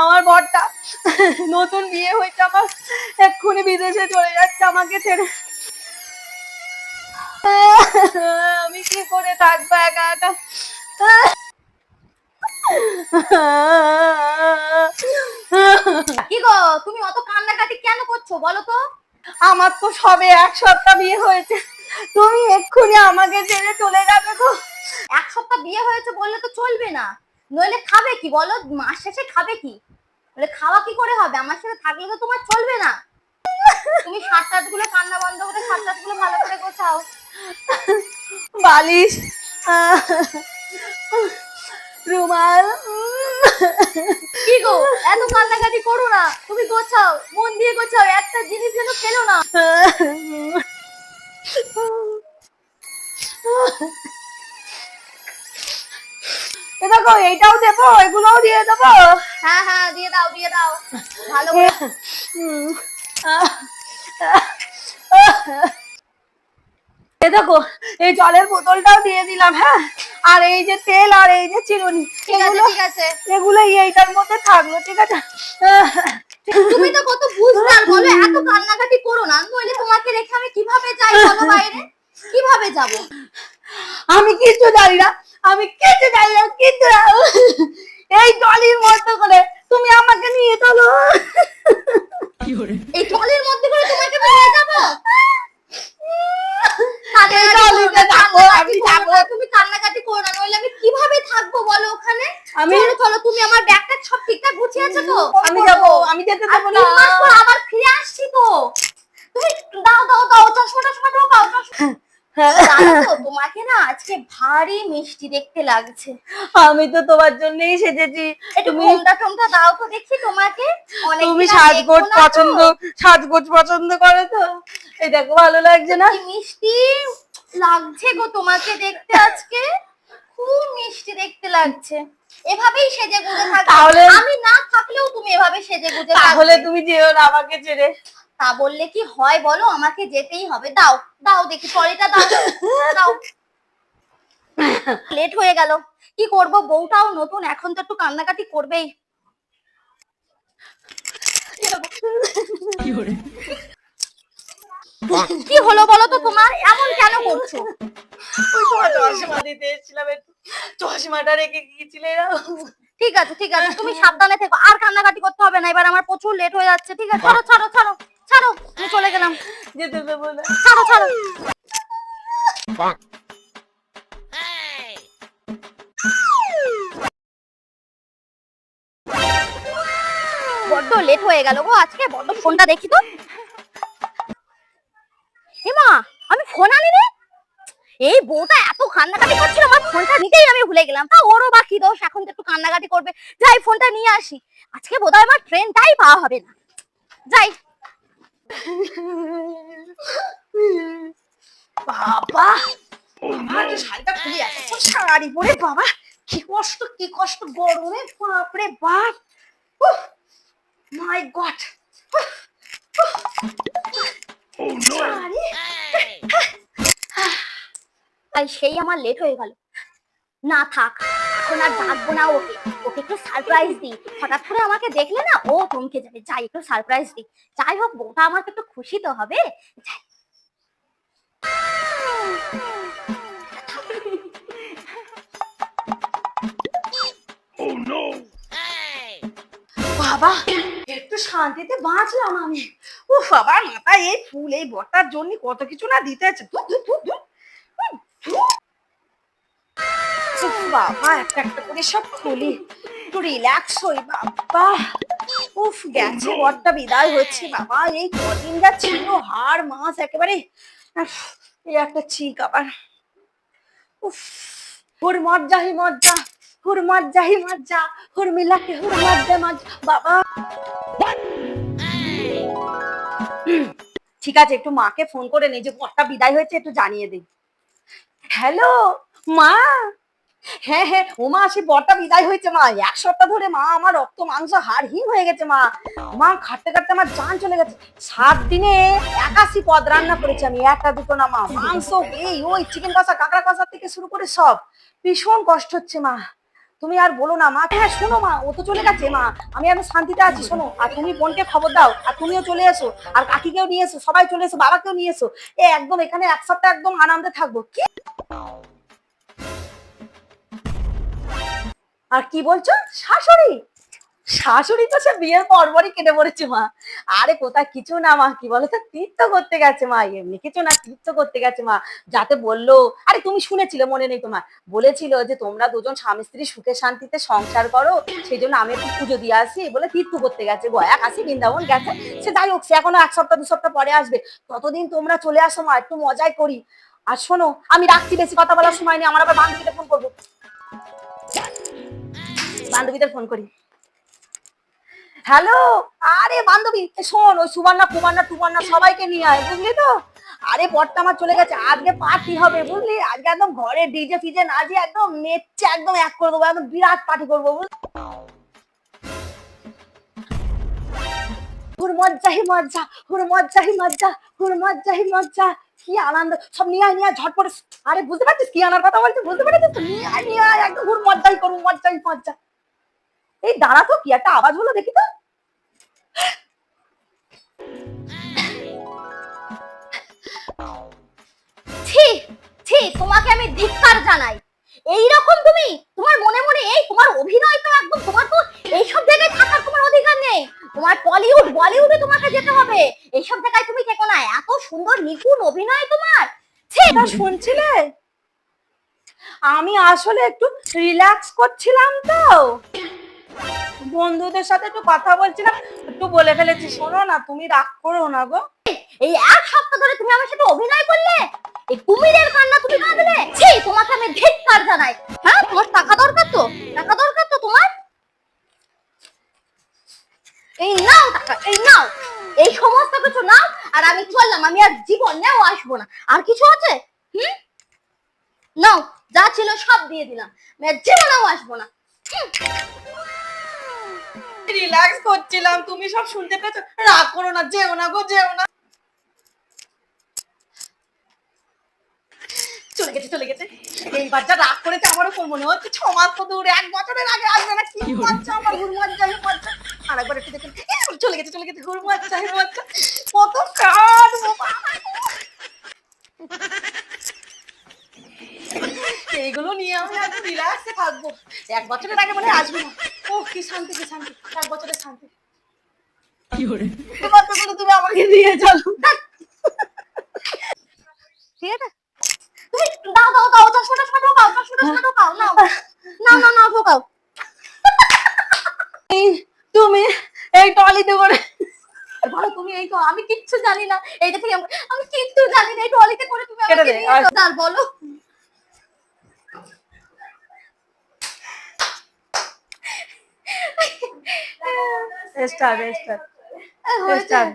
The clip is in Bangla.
আমার বরটা নতুন বিয়ে হয়েছে আমার এক্ষুনি বিদেশে চলে যাচ্ছে আমাকে ছেড়ে। আমি কি করে থাকব একা একা? কি গো তুমি অত কান্নাকাটি কেন করছ বলো তো? আমার তো সবে এক সপ্তাহ বিয়ে হয়েছে। তুমি এক্ষুনি আমাকে ছেড়ে চলে যাবে গো। এক সপ্তাহ বিয়ে হয়েছে বললে তো চলবে না। নইলে খাবে কি বলো? মাস শেষে খাবে কি? বলে খাওয়া কি করে হবে? আমার সাথে থাকলে তো তোমার চলবে না। তুমি সাত রাতগুলো কান্না বন্ধ করে সাত রাতগুলো ভালো করে গোছাও। বালিশ রুমাল। কি গো? এত কান্নাকাটি করো না। তুমি গোছাও মন দিয়ে গোছাও একটা জিনিস যেন ফেলো না। এ দেখো এইটাও দেবো এগুলোও দিয়ে দেবো। হ্যাঁ হ্যাঁ দিয়ে দাও দিয়ে দাও। ভালো করে। এ দেখো এই জলের বোতলটাও দিয়ে দিলাম হ্যাঁ? আর এই যে তেল আর এই যে চিরুনি এগুলো ঠিক আছে। এগুলো এইটার মধ্যে থাকল ঠিক আছে? তুমি তো কত বুঝদার বলো এত কান্নাকাটি করো না। নইলে তোমাকে রেখে আমি কীভাবে যাই বলো বাইরে? কীভাবে যাব? আমি কিছু জানি না। আমি না কিছু না। এই টলির মতো করে তুমি আমাকে নিয়ে চলো। এই টলের মধ্যে করে তোমাকে নিয়ে যাব। তুমি কান্নাকাটি করো না নইলে আমি কীভাবে থাকব বলো ওখানে? আমি- চলো তুমি আমার ব্যাগটা সব ঠিকঠাক গুছিয়েছো তো? আমি যাব আমি যেতে দেবো তিন মাস পর না আবার ফিরে আসছি তো তুমি দাও দাও দাও চশমা টশমা ঢোকাও চশমা জানো তো তোমাকে না? আজকে ভারী মিষ্টি দেখতে লাগছে। আমি তো তোমার জন্যই সেজেছি। একটু তুমি ঘোমটা টোমটা দাও তো দেখি তোমাকে। তুমি সাজগোজ। পছন্দ সাজগোজ পছন্দ করো তো। এই দেখো ভালো লাগছে না? মিষ্টি লাগছে গো তোমাকে দেখতে আজকে। খুব মিষ্টি দেখতে লাগছে। এভাবেই সেজে গুজে থাকবে। তাহলে- আমি না থাকলেও তুমি এভাবে সেজে গুজে তাহলে তুমি যেও না আমাকে ছেড়ে। তা বললে কি হয় বলো? আমাকে যেতেই হবে। দাও দাও দেখি ট্রলিটা দাও। দাও। লেট হয়ে গেল। কি করব? বউটাও নতুন এখন তো একটু কান্নাকাটি করবেই। কি হলো বলো তো তোমার? এমন কেন করছ? চশমা দিতে এসেছিলাম একটু চশমাটা রেখে গিয়েছিলে ঠিক আছে ঠিক আছে। তুমি সাবধানে থেকো। আর কান্নাকাটি করতে হবে না। এবার আমার প্রচুর লেট হয়ে যাচ্ছে ঠিক আছে? ছাড়ো ছাড়ো ছাড়ো ছাড়ো। আমি চলে গেলাম। যেতে দেবো না। ছাড়ো ছাড়ো। বড্ড লেট হয়ে গেল গো আজকে, বড্ড ফোনটা দেখি তো। হেমা আমি ফোন আনিনি? এই বউটা এত কান্নাকাটি করছিল আমার ফোনটা নিতেই আমি ভুলে গেলাম। তা ওরও দোষ, এখন তো একটু কান্নাকাটি করবে। যাই, ফোনটা নিয়ে আসি। আজকে বোধহয় আমার ট্রেনটাই পাওয়া হবে না। যাই। বাবা, আমার শাড়িটা খুলে শাড়ি পরে বাবা, কি কষ্ট কি কষ্ট, গরমে, বাপরে বাপ। মাই গড আর সেই আমার লেট হয়ে গেল। না থাক এখন আর ডাকবো না ওকে। ওকে একটু সারপ্রাইজ দিই। হঠাৎ করে আমাকে দেখলে না ও থমকে যাবে। যাই একটু সারপ্রাইজ দিই। যাই হোক বউটা আমার তো একটু খুশি তো হবে। যাই। বাবা। একটু শান্তিতে বাঁচলাম আমি। ও বাবা মাথায় এই ফুল, এই বটার জন্য কত কিছু না দিতে আছে বাবা, একটা একটা করে সব খুলি। একটু রিল্যাক্স হই বাবা। উফ, গেছে বিদায় হচ্ছে বাবা। এই কদিন যা ছিল মাস একেবারে এই একটা চিক আবার। উফ হুর মজ্জা হি মজ্জা হুর মজ্জা হি মজ্জা হুর মিলাকে হুর মজ্জা মজ বাবা। ঠিক আছে, একটু মাকে ফোন করে নে, যে বরটা বিদায় হয়েছে, একটু জানিয়ে দিই হ্যালো মা। হ্যাঁ হ্যাঁ ও মা, সে বরটা বিদায় হয়েছে, মা। এক সপ্তাহ ধরে মা, আমার রক্ত, মাংস হাড়হীন হয়ে গেছে, মা। মা, খাটতে খাটতে আমার জান চলে গেছে। সাত দিনে একাশি পদ রান্না করেছি আমি, একটা দুটো না, মা। মাংস, এই, ওই চিকেন কষা, কাঁকড়া কষা থেকে শুরু করে সব। ভীষণ কষ্ট হচ্ছে, মা। তুমি আর বলো না, মা। হ্যাঁ শোনো, মা। ও তো চলে গেছে, মা। আমি আমি শান্তিতে আছি, শোনো। আর তুমি বোনকে খবর দাও, আর তুমিও চলে এসো, আর কাকিকেও নিয়ে এসো, সবাই চলে এসো, বাবাকেও নিয়ে এসো। এ একদম এখানে এক সপ্তাহ একদম আনন্দে থাকব। কি? আর কি বলছো? শাশুড়ি? শাশুড়ি তো সে বিয়ের পরপরই কেটে পড়েছে, মা। আরে কোথায় কিছু না, মা, কি বলো তীর্থ করতে গেছে, মা, এমনি কিছু না, তীর্থ করতে গেছে, মা। যাতে বলল, আরে তুমি শুনেছিলে, মনে নেই তোমার। বলেছিল যে তোমরা দুজন স্বামী স্ত্রী সুখে শান্তিতে সংসার করো, সেই জন্য আমি একটু পুজো দিয়ে আসি। বলে তীর্থ করতে গেছে গয়া কাশি বৃন্দাবন গেছে। সে যাই হোক, সে এখনও এক সপ্তাহ, দু সপ্তাহ পরে আসবে। ততদিন তোমরা চলে আসো, মা, একটু মজাই করি। আর শোনো, আমি রাখছি, বেশি কথা বলার সময় নেই, আমার আবার বান্ধবীকে ফোন করব। বান্ধবীদের ফোন করি। হ্যালো আরে বান্ধবী শোন, ওই সুবর্ণা কুমান্না টুমান্না সবাইকে নিয়ে আয়, বুঝলি তো? আরে পরটা আমার চলে গেছে, আজকে পার্টি হবে, বুঝলি? আজকে একদম ঘরে ডিজে ফিজে নাচি একদম মেচ্ছে একদম এক করে দেবো, একদম বিরাট পার্টি করব, বুঝলি? হুর মজ্জাহি মজ্জা, হুর মজ্জাহি মজ্জা, হুর মজ্জাহি মজ্জা, কি আনন্দ, সব নিয়ে আয়, নিয়ে ঝটপট। আরে বুঝতে পারছিস কি আনার কথা বলছিস বুঝতে পারছিস? নিয়ে আয় নিয়ে আয়, একদম হুর মজ্জাহি করুন মজ্জাহি মজ্জা। এই দাঁড়া তো কি? একটা আওয়াজ হলো দেখি তো। ছি ছি তোমাকে আমি ধিক্কার জানাই। এই রকম তুমি তোমার মনে মনে এই তোমার অভিনয় তো একদম তোমার তো এইসব জায়গায় থাকার তোমার অধিকার নেই। তোমার টলিউড বলিউডে তোমাকে যেতে হবে। এইসব জায়গায় তুমি থেকো না। এত সুন্দর নিপুণ অভিনয় তোমার। এটা শুনছিলে? আমি আসলে একটু রিল্যাক্স করছিলাম তো। বন্ধুদের সাথে একটু কথা বলছিলাম, একটু বলে ফেলেছি। শোনো না, তুমি রাগ করো না গো। এই এক সপ্তাহ ধরে তুমি আমার সাথে অভিনয় করলে? এই কুমিরের কান্না তুমি কাঁদলে ছি, তোমাকে আমি ধিক্কার জানাই। হ্যাঁ তোমার টাকা দরকার তো? টাকা দরকার তো তোমার? এই নাও টাকা, এই নাও। এই সমস্ত কিছু নাও, আর আমি চললাম, আমি আর জীবন জীবনেও আসব না। আর কিছু আছে? হুম? নাও, যা ছিল সব দিয়ে দিলাম। আমি আর জীবনেও আসব না। রিল্যাক্স করছিলাম, তুমি সব শুনতে পেয়েছ? রাগ করো না, যেও না গো, যেও না। চলে গেছে চলে গেছে। এইবার যা রাগ করেছে আমারও মনে হচ্ছে ছ মাস তো দূরে, এক বছরের আগে আসবে না, কি আমার আর একবার একটু দেখুন। চলে গেছে চলে গেছে কত কাজ এইগুলো নিয়ে আমি একটু রিল্যাক্সে থাকব। এক বছরের আগে মনে আসবে না। ও কি শান্তি কি শান্তি। এক বছরের শান্তি। এই তুমি আমাকে দিয়ে চলো। ঠিক আছে তুমি দাও দাও দাও চারশো টাকা ঢোকাও চারশো টাকা ঢোকাও নাও। নাও নাও নাও ঢোকাও। এই তুমি এই টলিতে করে। বলো তুমি এই তো আমি কিচ্ছু জানি না। এইটা থেকে আমি- কিচ্ছু জানি না এই টলিতে করে তুমি আমাকে নিয়ে যাও। আর বলো স্টার স্টার হয়েছে? স্টার